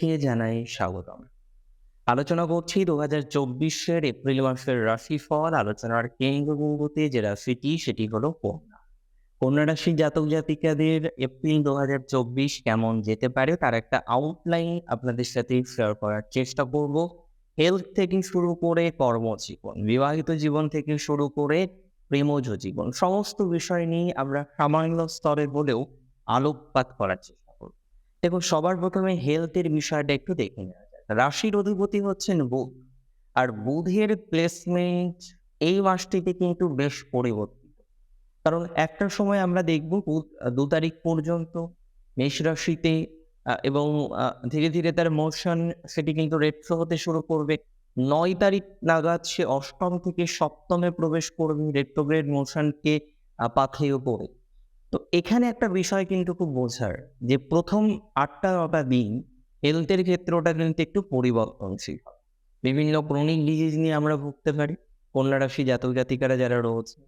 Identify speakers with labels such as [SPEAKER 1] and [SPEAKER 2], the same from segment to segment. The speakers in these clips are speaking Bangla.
[SPEAKER 1] প্রত্যেককে জানাই স্বাগতম। আলোচনা করছি দু হাজার চব্বিশের এপ্রিল মাসের রাশিফল, আলোচনার কেন্দ্রবিন্দুতে যে রাশিটি সেটি হলো কন্যা। কন্যা রাশি জাতক জাতিকাদের এপ্রিল দু হাজার চব্বিশ কেমন যেতে পারে তার একটা আউটলাইন আপনাদের সাথে শেয়ার করার চেষ্টা করব। হেলথ থেকে শুরু করে কর্মজীবন, বিবাহিত জীবন থেকে শুরু করে প্রেমজ জীবন, সমস্ত বিষয় নিয়ে আমরা সামান্য স্তরে বলেও আলোকপাত করার চেষ্টা দেখুন সবার প্রথমে হেলথের বিষয়টা একটু দেখে নেওয়া যাক। রাশির অধিপতি হচ্ছেন বুধ। আর বুধের প্লেসমেন্ট এই মাসটিতে কিন্তু বেশ পরিবর্তিত। কারণ একটা সময় আমরা দেখব বুধ দু তারিখ পর্যন্ত মেষ রাশিতে এবং ধীরে ধীরে তার মোশন সেটি কিন্তু রেট্রো হতে শুরু করবে। নয় তারিখ নাগাদ সে অষ্টম থেকে সপ্তমে প্রবেশ করবে রেট্রোগ্রেড মোশনকে পাথেয় করে। তো এখানে একটা বিষয় কিন্তু খুব বোঝার যে প্রথম আটটা নটা দিন হেলথের ক্ষেত্রে ওটা কিন্তু একটু পরিবর্তনশীল বিভিন্ন ক্রনিক ডিজিজ নিয়ে আমরা ভুগতে পারি। কন্যা রাশি জাতক জাতিকারা যারা রয়েছে,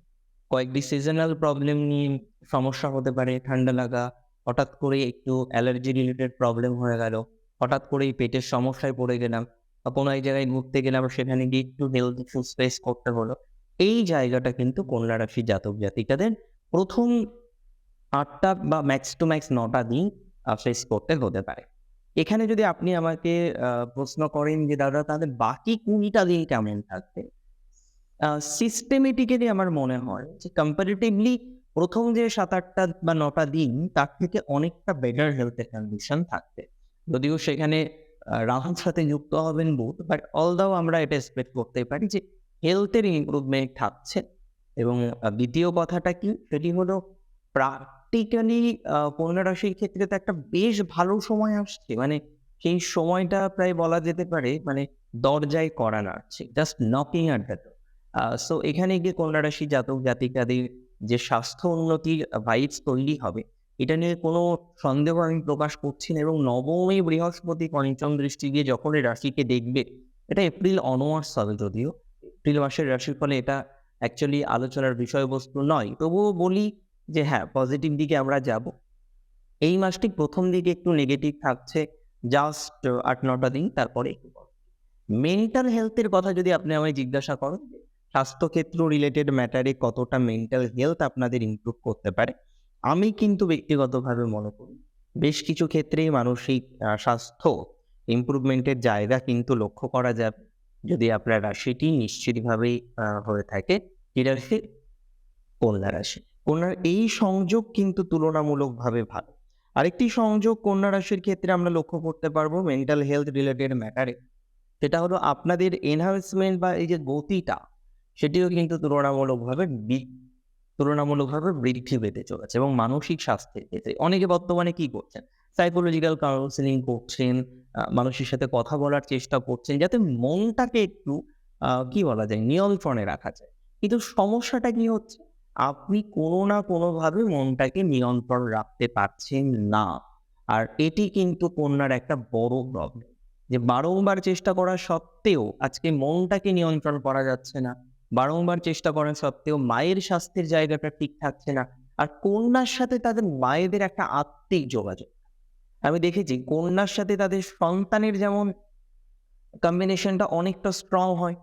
[SPEAKER 1] কয়েকটি সিজনাল প্রবলেম নিয়ে সমস্যা হতে পারে, ঠান্ডা লাগা, হঠাৎ করে একটু অ্যালার্জি রিলেটেড প্রবলেম হয়ে গেল, হঠাৎ করেই পেটের সমস্যায় পড়ে গেলাম বা কোনো এক জায়গায় ঘুরতে গেলাম, সেখানে গিয়ে একটু হেলথ ইস্যু ফেস করতে হলো। এই জায়গাটা কিন্তু কন্যা রাশি জাতক জাতিকাদের প্রথম আটটা বা ম্যাক্স টু ম্যাক্স নটা দিন ফেস করতে হতে পারে। এখানে যদি আপনি আমাকে প্রশ্ন করেন যে, দাদা তাদের বাকি কুড়িটা দিন কেমন থাকবে? সিস্টেমেটিক্যালি আমার মনে হয় যে কম্পারেটিভলি প্রথম যে সাত আটটা বা নটা দিন, তার থেকে অনেকটা বেটার হেলথের কন্ডিশন থাকবে। যদিও সেখানে রাহুর সাথে যুক্ত হবেন বুথ বাট অলদাও আমরা এটা এক্সপেক্ট করতে পারি যে হেলথের ইম্প্রুভমেন্ট থাকছে। এবং দ্বিতীয় কথাটা কি? সেটি হলো প্র্যাকটিক্যালি কন্যা রাশির ক্ষেত্রে তো একটা বেশ ভালো সময় আসছে। মানে সেই সময়টা প্রায় বলা যেতে পারে মানে দরজায় করা নাড়ছে just knocking at the so এখানে গিয়ে কন্যা রাশি জাতক জাতিকাদের যে স্বাস্থ্য উন্নতির ভাইবস তৈরি হবে, এটা নিয়ে কোনো সন্দেহ আমি প্রকাশ করছি না। এবং নবমী বৃহস্পতি পঞ্চম দৃষ্টি দিয়ে যখন এই রাশিকে দেখবে, এটা এপ্রিল অনওয়ার্স হবে যদিও। এপ্রিল মাসের রাশির ফলে এটা অ্যাকচুয়ালি আলোচনার বিষয়বস্তু নয়। তবুও বলি যে হ্যাঁ পজিটিভ দিকে আমরা যাব। এই মাসটি প্রথম দিকে একটু নেগেটিভ থাকছে জাস্ট আট, নটা দিন তারপরে মেন্টাল হেলথের কথা যদি আপনি আমায় জিজ্ঞাসা করেন, স্বাস্থ্যক্ষেত্র রিলেটেড ম্যাটারে কতটা মেন্টাল হেলথ আপনাদের ইমপ্রুভ করতে পারে, আমি কিন্তু ব্যক্তিগতভাবে মনে করি, বেশ কিছু ক্ষেত্রেই মানসিক স্বাস্থ্য ইমপ্রুভমেন্টের জায়গা কিন্তু লক্ষ্য করা যাবে। যদি আপনার রাশিটি নিশ্চিতভাবেই হয়ে থাকে, কি রাশি? কন্যা রাশি। কন্যার এই সংযোগ কিন্তু তুলনামূলকভাবে ভালো। আরেকটি সংযোগ কন্যা রাশির ক্ষেত্রে আমরা লক্ষ্য করতে পারব মেন্টাল হেলথ রিলেটেড ম্যাটারে সেটা হলো আপনাদের এনহান্সমেন্ট বা এই যে গতিটা, সেটিও কিন্তু তুলনামূলকভাবে তুলনামূলকভাবে বৃদ্ধি পেতে চলেছে এবং মানসিক স্বাস্থ্যের ক্ষেত্রে। অনেকে বর্তমানে কি করছেন? সাইকোলজিক্যাল কাউন্সিলিং করছেন মানুষের সাথে কথা বলার চেষ্টা করছেন যাতে মনটাকে একটু কি বলা যায়? নিয়ন্ত্রণে রাখা যায়। কিন্তু সমস্যাটা কি হচ্ছে? আপনি কোনো না কোনোভাবে মনটাকে নিয়ন্ত্রণ রাখতে পারছেন না। আর এটি কিন্তু কন্যার একটা বড় প্রবলেম যে বারংবার চেষ্টা করা সত্ত্বেও আজকে মনটাকে নিয়ন্ত্রণ করা যাচ্ছে না। বারংবার চেষ্টা করা সত্ত্বেও মায়ের স্বাস্থ্যের জায়গাটা ঠিক থাকছে না। আর কন্যার সাথে তাদের মায়েদের একটা আত্মিক যোগাযোগ। আমি দেখেছি কন্যার সাথে তাদের সন্তানের যেমন কম্বিনেশনটা অনেকটা স্ট্রং হয়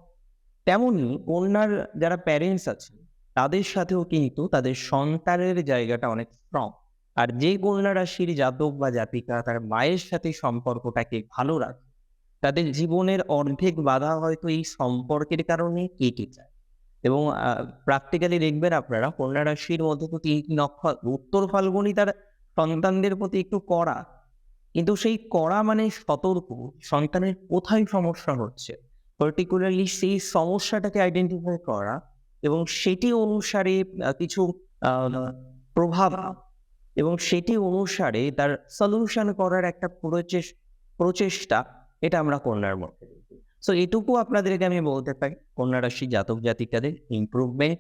[SPEAKER 1] তেমনই কন্যার যারা প্যারেন্টস আছে তাদের সাথেও কিন্তু তাদের সন্তানের জায়গাটা অনেক স্ট্রং আর যে কন্যা রাশির জাতক বা জাতিকা তার মায়ের সাথে সম্পর্কটাকে ভালো রাখে। তাদের জীবনের অর্ধেক বাধা হয়তো এই সম্পর্কের কারণে কেটে যায়। এবং প্র্যাকটিক্যালি দেখবেন আপনারা কন্যা রাশির মধ্যে তো তিনটি নক্ষত্র উত্তর ফাল্গুনি তার সন্তানদের প্রতি একটু কড়া। কিন্তু সেই কড়া মানে সতর্ক। সন্তানের কোথায় সমস্যা হচ্ছে? পার্টিকুলারলি সেই সমস্যাটাকে আইডেন্টিফাই করা। এবং সেটি অনুসারে কিছু প্রভাব এবং সেটি অনুসারে তার সলিউশন করার একটা প্রচেষ- প্রচেষ্টা, এটা আমরা কন্যার মধ্যে সো এটুকু আপনাদেরকে আমি বলতে পারি, কন্যা রাশি জাতক জাতিকাদের ইমপ্রুভমেন্ট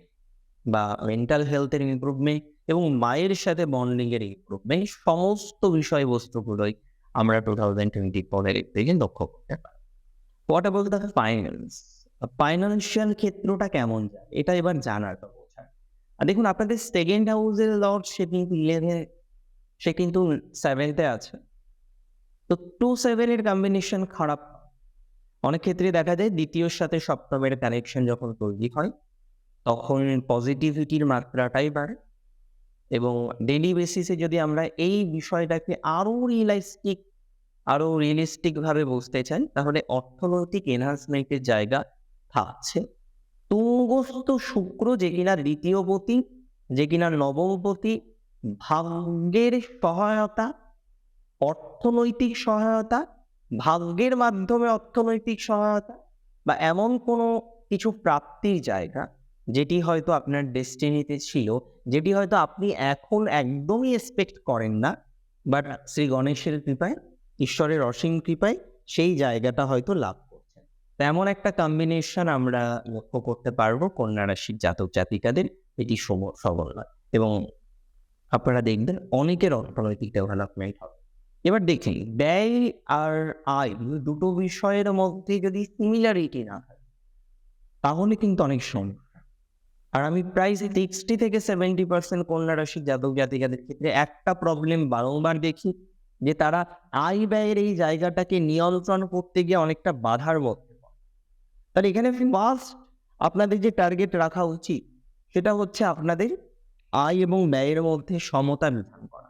[SPEAKER 1] বা মেন্টাল হেলথের ইমপ্রুভমেন্ট এবং মায়ের সাথে বন্ডিং এর ইমপ্রুভমেন্ট সমস্ত বিষয়বস্তুগুলোই আমরা টু থাউজেন্ড টোয়েন্টি ফোরের থেকে লক্ষ্য করতে পারি। What about the finance financial ক্ষেত্রটা কেমন যায়? এটা এবার জানার আর দেখুন, আপনাদের সেকেন্ড হাউসের লর্ড সে কিন্তু ইলেভেন সে কিন্তু সেভেন্থে আছে। তো টু সেভেনের কম্বিনেশন খারাপ। অনেক ক্ষেত্রে দেখা যায় দ্বিতীয়র সাথে সপ্তমের কানেকশন যখন তৈরি হয়, তখন পজিটিভিটির মাত্রাটাই বাড়ে। এবং ডেলি বেসিসে যদি আমরা এই বিষয়টাকে আরও রিয়েলাইস্টিক আরও রিয়েলিস্টিকভাবে বুঝতে চাই, তাহলে অর্থনৈতিক এনহান্সমেন্টের জায়গা থাকছে। তুঙ্গস্থ শুক্র যে কিনা দ্বিতীয়পতি, যে কিনা নবমপতি, ভাগ্যের সহায়তা, অর্থনৈতিক সহায়তা, ভাগ্যের মাধ্যমে অর্থনৈতিক সহায়তা বা এমন কোনো কিছু প্রাপ্তির জায়গা যেটি হয়তো আপনার ডেস্টিনিতে ছিল, যেটি হয়তো আপনি এখন একদমই এক্সপেক্ট করেন না বাট শ্রী গণেশের কৃপায়, ঈশ্বরের অসীম কৃপায় সেই জায়গাটা হয়তো লাভ তেমন একটা কম্বিনেশন আমরা লক্ষ্য করতে পারব কন্যা রাশির জাতক জাতিকাদের এটি সবল নয় এবং আপনারা দেখবেন অনেকের অর্থনৈতিক ডেভেলপমেন্ট হবে এবার দেখি, ব্যয় আর আয় দুটো বিষয়ের মধ্যে যদি সিমিলারিটি না থাকে তাহলে কিন্তু অনেক সমস্যা আর আমি প্রায় সিক্সটি থেকে সেভেন্টি পার্সেন্ট কন্যা রাশির জাতক জাতিকাদের ক্ষেত্রে একটা প্রবলেম বারংবার দেখি, যে তারা আয় ব্যয়ের এই জায়গাটাকে নিয়ন্ত্রণ করতে গিয়ে অনেকটা বাধার পড়ে। তাহলে এখানে ফার্স্ট আপনাদের যে টার্গেট রাখা উচিত, সেটা হচ্ছে আপনাদের আয় এবং ব্যয়ের মধ্যে সমতা বিধান করা।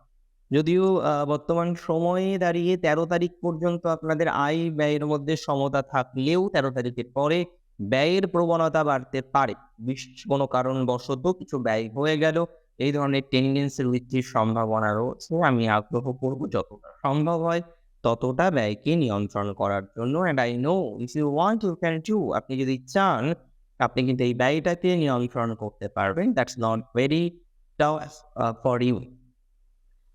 [SPEAKER 1] যদিও বর্তমান সময়ে দাঁড়িয়ে তেরো তারিখ পর্যন্ত আপনাদের আয়, ব্যয়ের মধ্যে সমতা থাকলেও তেরো তারিখের পরে ব্যয়ের প্রবণতা বাড়তে পারে। বিশেষ কোনো কারণবশত কিছু ব্যয় হয়ে গেল। এই ধরনের টেন্ডেন্সি বৃদ্ধির সম্ভাবনা রয়েছে। আমি আগ্রহ করব যতটা সম্ভব হয়। ততটা ব্যয়কে নিয়ন্ত্রণ করার জন্য। And I know if you want you can do আপনি যদি চান, আপনি কিন্তু এই ব্যয়টাকে নিয়ন্ত্রণ করতে পারবেন। That's not very for you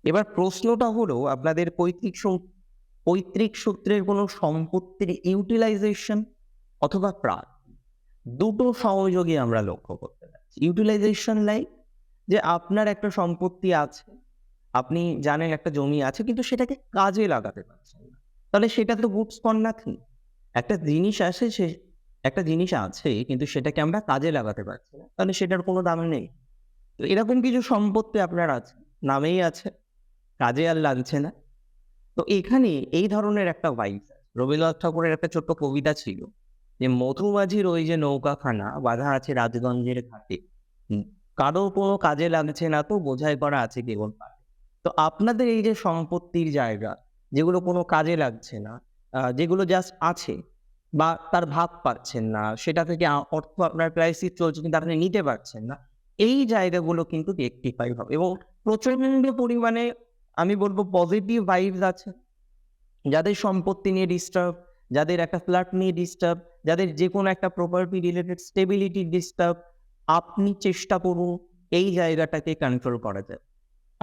[SPEAKER 1] এবার প্রশ্নটা হলো, আপনাদের পৈতৃক পৈতৃক সূত্রের কোনো সম্পত্তির ইউটিলাইজেশন অথবা প্রাণ? দুটো সহযোগী আমরা লক্ষ্য করতে পারছি। ইউটিলাইজেশন লাইক যে আপনার একটা সম্পত্তি আছে আপনি জানেন একটা জমি আছে, কিন্তু সেটাকে কাজে লাগাতে পারছেন না। তাহলে সেটা তো গুডস ফর একটা জিনিস আছে সে, একটা জিনিস আছে, কিন্তু সেটাকে আমরা কাজে লাগাতে পারছি না, তাহলে সেটার কোনো দাম নেই। তো এরকম কিছু সম্পত্তি আপনার আছে নামেই আছে, কাজে আর লাগছে না। তো এখানে এই ধরনের একটা ভাইব রবীন্দ্রনাথ ঠাকুরের একটা ছোট্ট কবিতা ছিল যে, মধুমাঝির ওই যে নৌকাখানা, বাঁধা আছে রাজগঞ্জের ঘাটে। কারও কোনো কাজে লাগছে না তো বোঝাই করা আছে কেবল পারে তো আপনাদের এই যে সম্পত্তির জায়গা, যেগুলো কোনো কাজে লাগছে না যেগুলো জাস্ট আছে বা তার ভাগ পাচ্ছেন না, সেটা থেকে অর্থ আপনার ক্রাইসিস চলছে কিন্তু আপনি নিতে পারছেন না, এই জায়গাগুলো কিন্তু রেক্টিফাই হবে এবং প্রচণ্ড পরিমাণে আমি বলব পজিটিভ ভাইবস আছে। যাদের সম্পত্তি নিয়ে ডিস্টার্ব যাদের একটা ফ্ল্যাট নিয়ে ডিস্টার্ব যাদের যে কোনো একটা প্রপার্টি রিলেটেড স্টেবিলিটি ডিস্টার্ব আপনি চেষ্টা করুন এই জায়গাটাকে কন্ট্রোল করা যায়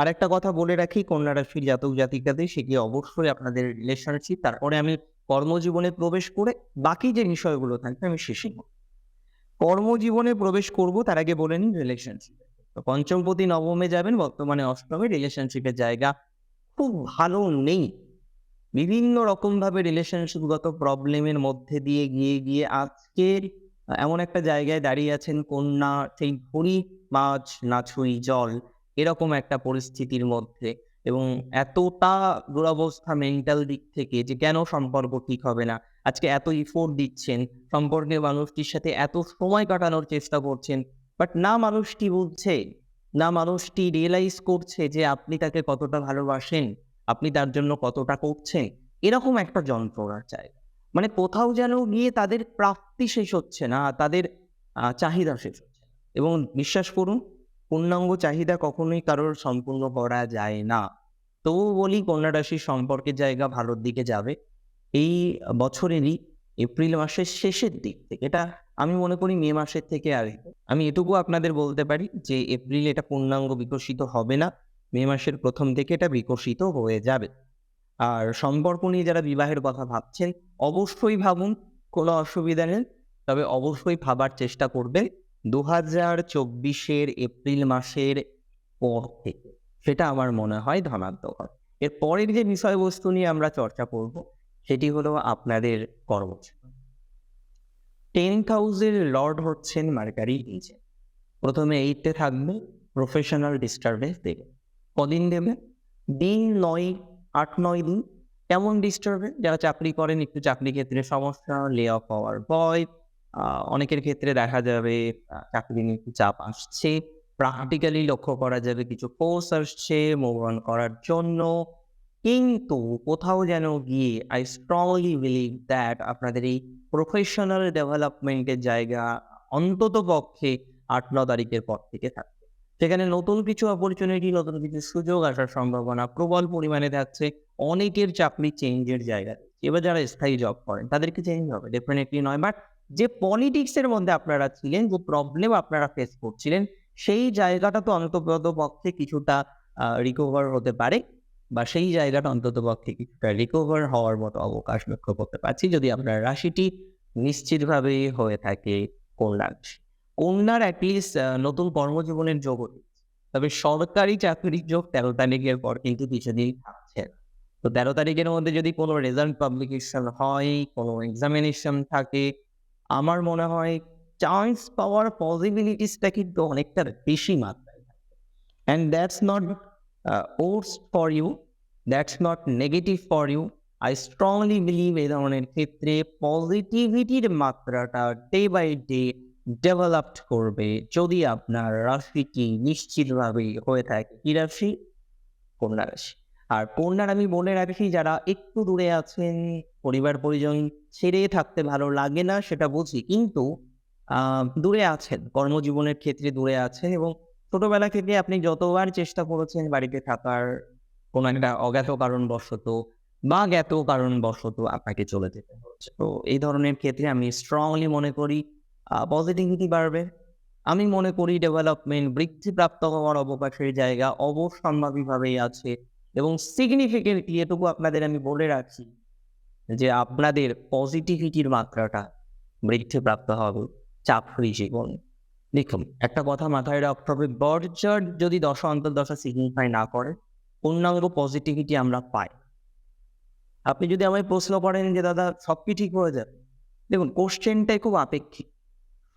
[SPEAKER 1] আর একটা কথা বলে রাখি কন্যা রাশির জাতক জাতিকাদের সেটি অবশ্যই আপনাদের রিলেশনশিপ তারপরে আমি কর্মজীবনে প্রবেশ করে বাকি যে বিষয়গুলো থাকবে আমি শেষে কর্মজীবনে প্রবেশ করব, তার আগে বলে নিন রিলেশনশিপ পঞ্চমপতি নবমে যাবেন, বর্তমানে অষ্টমে রিলেশনশিপের জায়গা খুব ভালো নেই। বিভিন্ন রকম ভাবে রিলেশনশিপগত প্রবলেমের মধ্যে দিয়ে গিয়ে গিয়ে আজকের এমন একটা জায়গায় দাঁড়িয়ে আছেন, কন্যা, সেই ভরি মাছ, না ছুঁই জল। এরকম একটা পরিস্থিতির মধ্যে এবং এতটা দুরবস্থা মেন্টাল দিক থেকে যে কেন সম্পর্ক ঠিক হবে না? আজকে এত ইফোর্ট দিচ্ছেন সম্পর্কে মানুষটির সাথে এত সময় কাটানোর চেষ্টা করছেন বাট না মানুষটি বুঝছে, না মানুষটি রিয়েলাইজ করছে যে আপনি তাকে কতটা ভালোবাসেন, আপনি তার জন্য কতটা করছেন, এরকম একটা যন্ত্রণার জায়গা মানে কোথাও যেন গিয়ে তাদের প্রাপ্তি শেষ হচ্ছে না, তাদের চাহিদা শেষ হচ্ছে। এবং বিশ্বাস করুন পূর্ণাঙ্গ চাহিদা কখনোই কারোর সম্পূর্ণ করা যায় না। তবু বলি কন্যা রাশির সম্পর্কের জায়গা ভালোর দিকে যাবে। এই বছরেরই এপ্রিল মাসের শেষের দিক থেকে, এটা আমি মনে করি মে মাসের থেকে আসবে আমি এটুকু আপনাদের বলতে পারি যে, এপ্রিল এটা পূর্ণাঙ্গ বিকশিত হবে না, মে মাসের প্রথম থেকে এটা বিকশিত হয়ে যাবে। আর সম্পর্ক নিয়ে যারা বিবাহের কথা ভাবছেন, অবশ্যই ভাবুন, কোনো অসুবিধা নেই। তবে অবশ্যই ভাবার চেষ্টা করবেন। দু হাজার চব্বিশের এপ্রিল মাসের পর থেকে সেটা আমার মনে হয় ধনাত্মক এর পরের যে বিষয়বস্তু নিয়ে আমরা চর্চা করব সেটি হলো আপনাদের কর্মজীবন। টেন্থ হাউসের লর্ড হচ্ছেন মার্কারি নিজে। প্রথমে এইটে থাকবে প্রফেশনাল ডিস্টারবেন্স দেবে। কদিন দেবে? দিন নয় আট নয় দিন। কেমন ডিস্টার্বেন্স? যারা চাকরি করেন একটু চাকরি ক্ষেত্রে সমস্যা লে অফ হওয়ার আহ, অনেকের ক্ষেত্রে দেখা যাবে চাকরি নিয়ে চাপ আসছে। প্র্যাকটিক্যালি লক্ষ্য করা যাবে কিছু কোর্স আসছে মুভ অন করার জন্য। কিন্তু কোথাও যেন গিয়ে আই স্ট্রংলি বিলিভ দ্যাট আপনাদের এই প্রফেশনাল ডেভেলপমেন্টের জায়গা অন্তত পক্ষে আট, ন তারিখের পর থেকে থাকবে। সেখানে নতুন কিছু অপরচুনিটি নতুন কিছু সুযোগ আসার সম্ভাবনা প্রবল পরিমাণে থাকছে। অনেকের চাকরি চেঞ্জের জায়গা। এবার যারা স্থায়ী জব করেন, তাদেরকে চেঞ্জ হবে। ডেফিনেটলি নয় বাট যে পলিটিক্স এর মধ্যে আপনারা ছিলেন, যে প্রবলেম আপনারা ফেস করছিলেন, সেই জায়গাটা তো অন্তত পক্ষে কিছুটা রিকভার হতে পারে বা সেই জায়গাটা অন্তত পক্ষে কিছুটা রিকভার হওয়ার মতো অবকাশ লক্ষ্য করতে পারছি যদি আপনার রাশিটি নিশ্চিতভাবে হয়ে থাকে কন্যা রাশি। কন্যার অ্যাটলিস্ট নতুন কর্মজীবনের যোগ তবে সরকারি চাকরির যোগ তেরো তারিখের পর কিন্তু কিছুদিন থাকছে তো তেরো তারিখের মধ্যে যদি কোনো রেজাল্ট পাবলিকেশন হয়, কোনো এক্সামিনেশন থাকে আমার মনে হয় চান্স পাওয়ার পসিবিলিটিসটা কিন্তু অনেকটা বেশি মাত্রায় and that's not oats for you that's not negative for you I strongly believe এই ধরনের ক্ষেত্রে পজিটিভিটির মাত্রাটা ডে বাই ডে ডেভেলপড করবে যদি আপনার রাশিটি নিশ্চিতভাবে হয়ে থাকে, কি রাশি? কন্যা রাশি। আর কন্যার আমি বলে রাখি যারা একটু দূরে আছেন, পরিবার পরিজন, ছেড়ে থাকতে ভালো লাগে না সেটা বুঝি। কিন্তু দূরে আছেন, কর্মজীবনের ক্ষেত্রে দূরে আছেন এবং ছোটবেলা থেকে আপনি যতবার চেষ্টা করেছেন বাড়িতে থাকার, কোনো একটা অজ্ঞাত কারণবশত বা জ্ঞাত কারণবশত আপনাকে চলে যেতে হচ্ছে। তো এই ধরনের ক্ষেত্রে আমি স্ট্রংলি মনে করি পজিটিভিটি বাড়বে। আমি মনে করি ডেভেলপমেন্ট বৃদ্ধিপ্রাপ্ত হওয়ার অবকাশের জায়গা অবসম্ভাবীভাবেই আছে। এবং সিগনিফিকেন্টলি এটুকু আপনাদের আমি বলে রাখি যে আপনাদের পজিটিভিটির মাত্রাটা বৃদ্ধিপ্রাপ্ত হবে চাকরি জীবন। দেখুন, একটা কথা মাথায় রাখতে হবে বর্জার যদি দশা অন্তর্দশা সিগনিফাই না করে, পূর্ণাঙ্গ পজিটিভিটি আমরা পাই। আপনি যদি আমায় প্রশ্ন করেন যে, দাদা, সব কি ঠিক হয়ে যাবে? দেখুন কোশ্চেনটাই খুব আপেক্ষিক।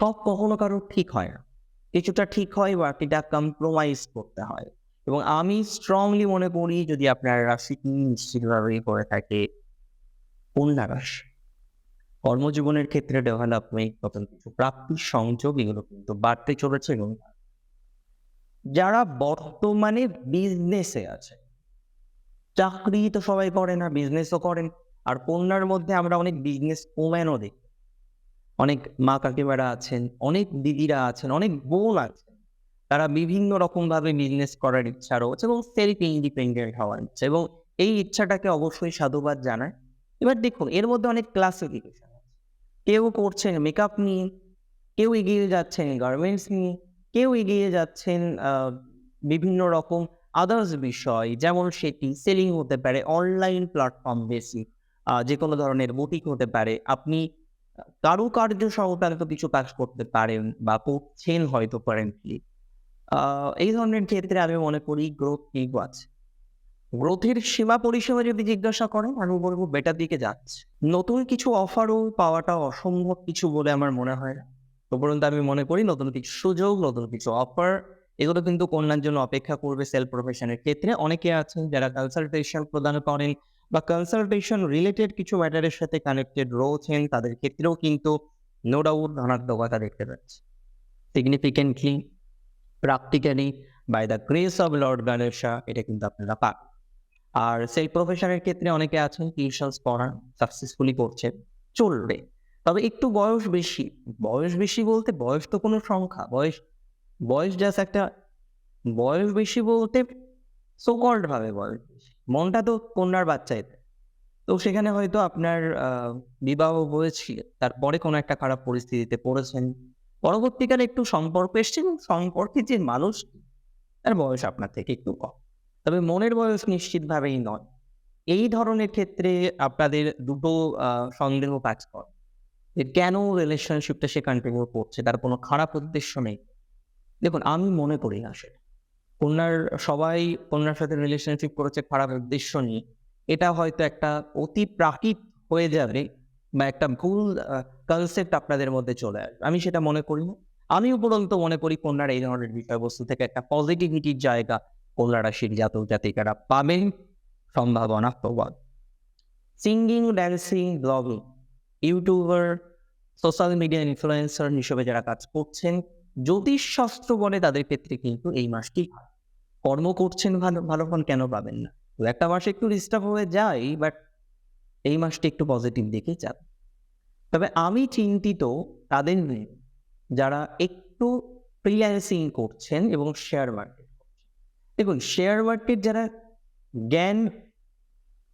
[SPEAKER 1] সব কখনো কারও ঠিক হয় না। কিছুটা ঠিক হয়, বাকিটা কম্প্রোমাইজ করতে হয়। এবং আমি স্ট্রংলি মনে করি যদি আপনার রাশিটি নিশ্চিতভাবে করে থাকে কন্যা রাশি? কর্মজীবনের ক্ষেত্রে ডেভেলপমেন্ট নতুন কিছু, প্রাপ্তির সংযোগ এগুলো কিন্তু বাড়তে চলেছে এবং যারা বর্তমানে বিজনেসে আছে, চাকরি তো সবাই করে না বিজনেসও করেন, আর কন্যার মধ্যে আমরা অনেক বিজনেস ওম্যানও দেখি। অনেক মা কাকিমারা আছেন, অনেক দিদিরা আছেন, অনেক বোন আছেন তারা বিভিন্ন রকম ভাবে বিজনেস করার ইচ্ছা রয়েছে এবং সেলফ ইন্ডিপেন্ডেন্ট হওয়ার ইচ্ছা এবং এই ইচ্ছাটাকে অবশ্যই সাধুবাদ জানায়। এবার দেখুন, এর মধ্যে অনেক ক্লাসিফিকেশন কেউ করছেন মেকআপ নিয়ে, কেউ এগিয়ে যাচ্ছেন গার্মেন্টস নিয়ে, কেউ এগিয়ে যাচ্ছেন বিভিন্ন রকম আদার্স বিষয়, যেমন সেটি সেলিং হতে পারে অনলাইন প্ল্যাটফর্ম বেশি যে কোনো ধরনের বুটিক হতে পারে। আপনি কারুকার্য সংক্রান্ত কিছু কাজ করতে পারেন বা করছেন হয়তো কারেন্টলি এই ধরনের ক্ষেত্রে আমি মনে করি গ্রোথ কিন্তু আছে। গ্রোথের সীমা পরিসীমা যদি জিজ্ঞাসা করেন, আমি বলব বেটার দিকে যাচ্ছে। নতুন কিছু অফারও পাওয়াটা অসম্ভব কিছু বলে আমার মনে হয় না। তো পর্যন্ত আমি মনে করি নতুন কিছু সুযোগ, নতুন কিছু অফার এগুলো কিন্তু কন্যার জন্য অপেক্ষা করবে সেলফ প্রফেশনের ক্ষেত্রে। অনেকে আছেন যারা কনসালটেশন প্রদান করেন বা কনসালটেশন রিলেটেড কিছু ম্যাটারের সাথে কানেক্টেড রয়েছেন, তাদের ক্ষেত্রেও কিন্তু নো ডাউট ধনাত্মকতা দেখতে পাচ্ছি। Significantly practically by the grace of Lord Ganesha এটা কিন্তু আপনারা পান। আর সেই প্রফেশনের ক্ষেত্রে অনেকে আছেন টিউশনস পড়ান সাকসেসফুলি করছেন চলবে। তবে একটু বয়স বেশি। বয়স বেশি বলতে বয়স তো কোনো সংখ্যা। বয়স বয়স জাস্ট একটা, বয়স বেশি বলতে সোকল্ড ভাবে বয়স মনটা তো কন্যার বাচ্চাইতে তো সেখানে হয়তো আপনার বিবাহ হয়েছিল তারপরে কোনো একটা খারাপ পরিস্থিতিতে পড়েছেন। পরবর্তীকালে একটু সম্পর্ক এসছে এবং সম্পর্কে যে মানুষ, তার বয়স আপনার থেকে একটু কম। তবে মনের বয়স নিশ্চিতভাবেই নয়। এই ধরনের ক্ষেত্রে আপনাদের দুটো সন্দেহ কাজ করে যে কেন রিলেশনশিপটা সে কন্টিনিউ করছে, তার কোনো খারাপ উদ্দেশ্য নেই। দেখুন, আমি মনে করি না সেটা। কন্যার সবাই কন্যার সাথে রিলেশনশিপ করেছে, খারাপ উদ্দেশ্য নিয়ে এটা হয়তো একটা অতি প্রাকৃত হয়ে যাবে বা একটা ভুল কনসেপ্ট আপনাদের মধ্যে চলে আসবে। আমি সেটা মনে করি না। আমি উপরন্ত মনে করি কন্যার এই ধরনের বিষয়বস্তু থেকে একটা পজিটিভিটির জায়গা কন্যা রাশির জাতক জাতিকারা পাবেন সম্ভাবনা প্রবাদ singing dancing blogging YouTuber social media influencer হিসেবে যারা কাজ করছেন, জ্যোতিষশাস্ত্র বলে তাদের ক্ষেত্রে কিন্তু এই মাসটি কর্ম করছেন ভালো ভালো ফল কেন পাবেন না? একটা মাসে একটু ডিস্টার্ব হয়ে যায় বাট এই মাসটি একটু পজিটিভ দিকে যাবে। তবে আমি চিন্তিত তাদের নিয়ে, যারা একটু ফ্রিল্যান্সিং করছেন এবং শেয়ার মার্কেট দেখুন শেয়ার মার্কেট যারা জ্ঞান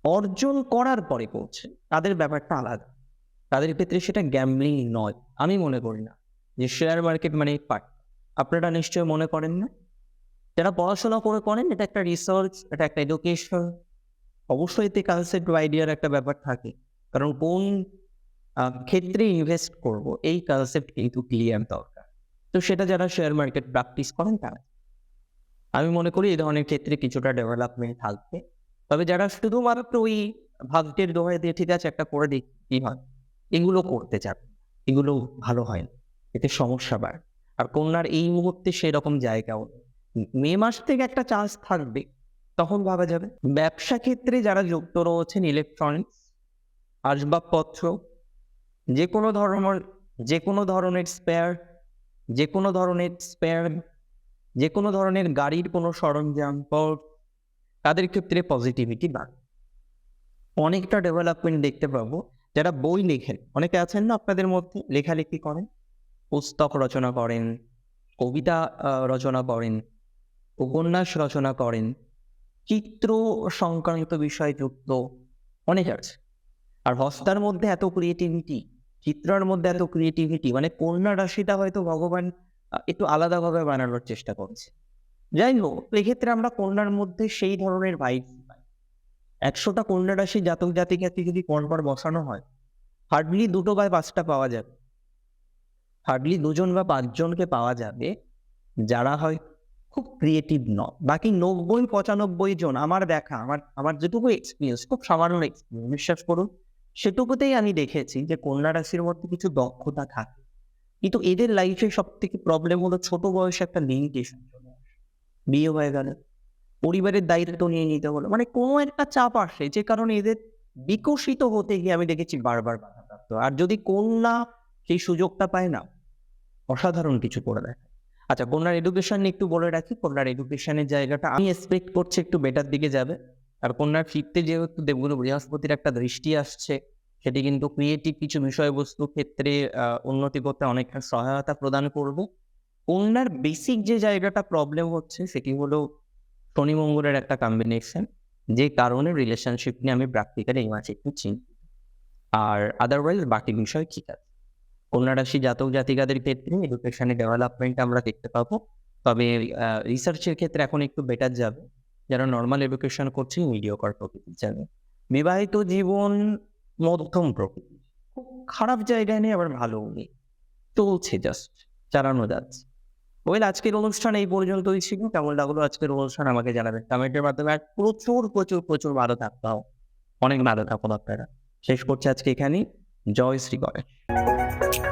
[SPEAKER 1] অর্জন করার পরে করছে, তাদের ব্যাপারটা আলাদা। তাদের ক্ষেত্রে সেটা গ্যামলিং নয়, আমি মনে করি না। যে শেয়ার মার্কেট মানে পার্ট আপনারা নিশ্চয়ই মনে করেন না। যারা পড়াশোনা করে করেন, এটা একটা রিসার্চ এটা একটা এডুকেশন অবশ্যই এতে কনসেপ্ট আইডিয়ার একটা ব্যাপার থাকে। কারণ কোন ক্ষেত্রে ইনভেস্ট করব। এই কনসেপ্ট কিন্তু ক্লিয়ার দরকার। তো সেটা যারা শেয়ার মার্কেট প্র্যাকটিস করেন তারা আমি মনে করি এই ধরনের ক্ষেত্রে কিছুটা ডেভেলপমেন্ট থাকবে। তবে যারা শুধুমাত্র ওই ভাগ্যের দোহাই দিয়ে, ঠিক আছে, একটা করে দিই কি হয়। এগুলো করতে যাবে এগুলো ভালো হয় না। এতে সমস্যা বাড়ে। আর কন্যার এই মুহূর্তে সেরকম জায়গাও মে মাস থেকে একটা চান্স থাকবে, তখন ভাবা যাবে। ব্যবসা ক্ষেত্রে যারা যুক্ত রয়েছেন ইলেকট্রনিক্স আসবাবপত্র যে কোনো ধরনের যে কোনো ধরনের স্পেয়ার যে কোনো ধরনের স্পেয়ার যে কোনো ধরনের গাড়ির কোনো সরঞ্জাম তাদের ক্ষেত্রে পজিটিভিটি বাড়বে অনেকটা ডেভেলপমেন্ট দেখতে পাবো। যারা বই লেখেন, অনেকে আছেন না আপনাদের মধ্যে, লেখালেখি করেন, পুস্তক রচনা করেন, কবিতা রচনা করেন, উপন্যাস রচনা করেন, চিত্র সংক্রান্ত বিষয় যুক্ত অনেক আছে। আর হস্তার মধ্যে এত ক্রিয়েটিভিটি চিত্রের মধ্যে এত ক্রিয়েটিভিটি মানে কন্যা রাশিটা হয়তো ভগবান একটু আলাদাভাবে বানানোর চেষ্টা করছে। যাই হোক, এক্ষেত্রে আমরা কন্যার মধ্যে সেই ধরনের ভাইব একশোটা কন্যা রাশি জাতক জাতিকাকে যদি পরপর বসানো হয় হার্ডলি দুটো বা পাঁচটা পাওয়া যাবে। হার্ডলি দুজন বা পাঁচজনকে পাওয়া যাবে, যারা হয় খুব ক্রিয়েটিভ ন বাকি নব্বই, পঁচানব্বই জন, আমার দেখা, আমার আমার যেটুকু এক্সপিরিয়েন্স খুব সামান্য এক্সপিরিয়েন্স বিশ্বাস করুন। সেটুকুতেই আমি দেখেছি যে কন্যা রাশির মধ্যে কিছু দক্ষতা থাকে। কিন্তু এদের লাইফে সব থেকে প্রবলেম হলো ছোট বয়সে একটা লিমিটেশন বিয়ে হয়ে গেল। পরিবারের দায়িত্ব নিয়ে নিতে হলো। মানে কোনো একটা চাপ আসে যে কারণে এদের বিকশিত হতে গিয়ে আমি দেখেছি বারবার আর যদি কন্যা সেই সুযোগটা পায় না, অসাধারণ কিছু করে দেয়। আচ্ছা কন্যার এডুকেশন একটু বলে রাখি। কন্যার এডুকেশনের জায়গাটা আমি এক্সপেক্ট করছি একটু বেটার দিকে যাবে। আর কন্যার ফিফতে যেহেতু দেবগুরু বৃহস্পতির একটা দৃষ্টি আসছে, সেটি কিন্তু ক্রিয়েটিভ কিছু বিষয়বস্তু ক্ষেত্রে উন্নতি করতে অনেকটা সহায়তা প্রদান করবে। কন্যার বেসিক যে জায়গাটা প্রবলেম হচ্ছে, সেটি হলো শনি মঙ্গলের একটা কম্বিনেশন যে কারণে রিলেশনশিপ নিয়ে আমি প্র্যাকটিক্যালি এই মাসে একটু চিন্তিত। আর আদারওয়াইজ বাকি বিষয় ঠিক আছে। কন্যা রাশি জাতক জাতিকাদের ক্ষেত্রে এডুকেশনে ডেভেলপমেন্ট আমরা দেখতে পাবো। তবে রিসার্চের ক্ষেত্রে এখন একটু বেটার যাবে। যারা নর্মাল এডুকেশন করছে মিডিয়কর প্রকৃতির যাবে বিবাহিত জীবন মধ্যম প্রকৃতি খুব খারাপ জায়গায় নেই, আবার ভালো নেই। চলছে জাস্ট চালানো যাচ্ছে। ওয়েল আজকের অনুষ্ঠান এই পর্যন্তই ছিল। কেমন লাগল আজকের অনুষ্ঠান আমাকে জানাবেন কমেন্টের মাধ্যমে। আর প্রচুর প্রচুর প্রচুর ভালো থাকতে হবে অনেক ভালো থাকুন আপনারা। শেষ করছি আজকে এখানেই। জয় শ্রী গণেশ।